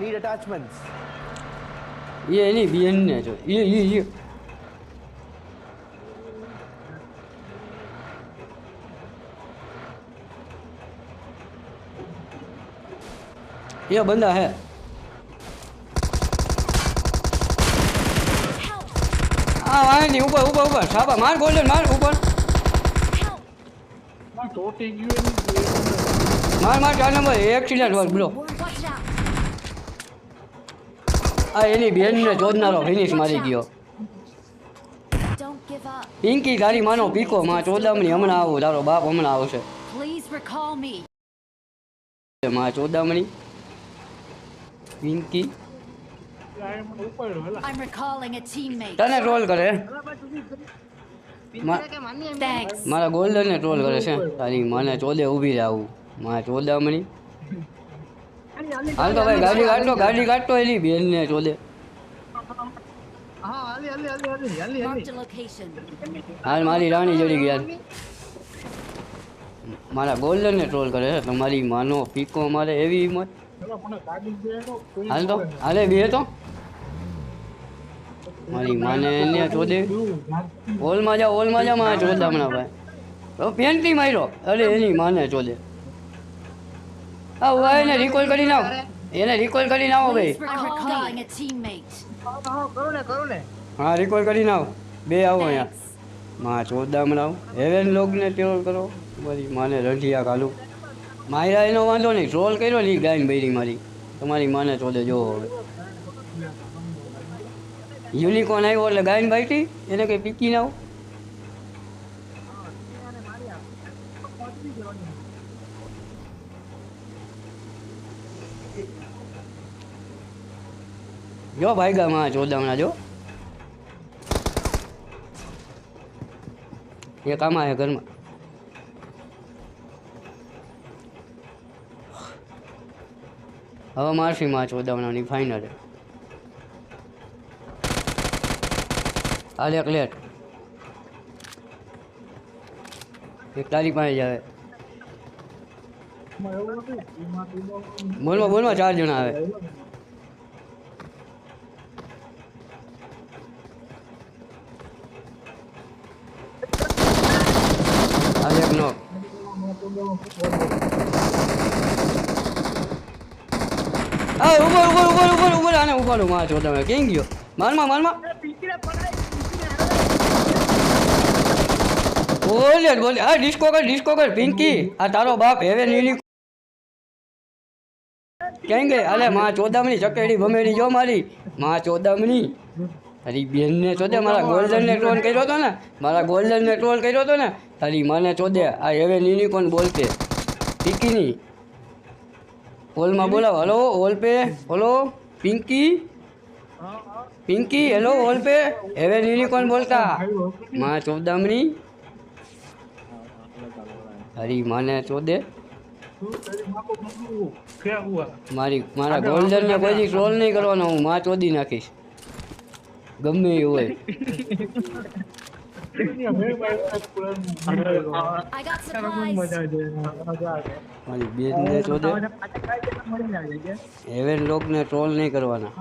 need attachments. ये नहीं BN है जो ये ये ये। ये बंदा है। हाँ, हाँ नहीं ऊपर ऊपर ऊपर। छापा मार गोल्डन मार ऊपर। मार मार चार नंबर एक्सीडेंट हुआ ब्लो આ એની બેનને ચોદનારો ફિનિશ મારી ગયો. પિંકી તારી માનો પીકો માં ચોદામણી હમણાં આવું તારો બાપ હમણાં આવશે. માં ચોદામણી પિંકી. તને ટ્રોલ કરે? મારા ગોલ્ડન ગોલ્ડનને ટ્રોલ કરે છે. તારી મને ચોદે ઊભી રહે આવું. મારા ચોદામણી હાલ તો ભાઈ ગાડી કાઢતો ગાડી કાઢતો એની બેનને ચોલે હા હાલી હાલી હાલી હાલી હાલી હાલી. Marked a location. હાલ મારી રાણી જડી ગયા. મારા ગોલ્ડનને ટ્રોલ કરે છે તમારી માનો પીકો મારે એવી હિંમત. ચલો હાલ તો હાલે બે તો. મારી માને એને ચોદે હોલમાં જા હોલમાં જા મારા હમણાં ભાઈ. તો પેન્ટી માર્યો. અરે એની માને ચોદે આ એને રિકોલ કરી નાખો. એને રિકોલ કરી નાખો ભાઈ. I'm recalling a teammate. હા રિકોલ કરી નાખો. બે આવો અહીંયા. માં ચોદામ લાવ હેવેન લોગને ટ્રોલ કરો. મારી માને રંઢિયા ઘાલું માયરા એનો વાંધો નહીં. ટ્રોલ કર્યો નહીં ગાયન બૈરી મારી. તમારી માને ચોદે જોવો હવે. યુનિકોર્ન આવ્યો એટલે ગાયન બાઈટી એને કંઈ પીકી ના જો ભાઈ માં ચોદામણા જો. એ કામ આવે ઘરમાં. હવે મારસી માં ચોદામણાની ફાઇનલ હાલ એક લેટ એક તારી પાસે જ આવે. બોલવા બોલમાં ચાર જણા આવે. નો. હા ઉપર ઉપર ઉપર ઉપર ઉપર આને ઉપાડો માં ચોદામણા કેમ ગયો? મારમાં મારમાં બોલે બોલે આ ડિસ્કો કર ડિસ્કો કર, પિંકી. આ તારો બાપ હેવે નીલી કેમ કે? અરે માં ચોદામણી, ચકેડી ભમેડી જો મારી. માં ચોદામણી. તારી બેનને ચોદે મારા ગોલ્ડનને ટ્રોલ કર્યો હતો ને? મારા ગોલ્ડનને ટ્રોલ કર્યો હતો ને? તારી મને ચોદે આ હવે નીની કોણ બોલતે પિંકીની. હોલમાં બોલાવો. Hello hall pay hello Pinky? Pinky hello hall pay હવે નીની કોણ બોલતા? મા ચોદામણી. તારી મને ચોદે. મારી મારા ગોલ્ડનને કોઈ ટ્રોલ નહીં કરવાનો હું મા ચોદી નાખીશ. ગમે એ હોય. હેવેન લોક ને ટ્રોલ નહીં કરવાના.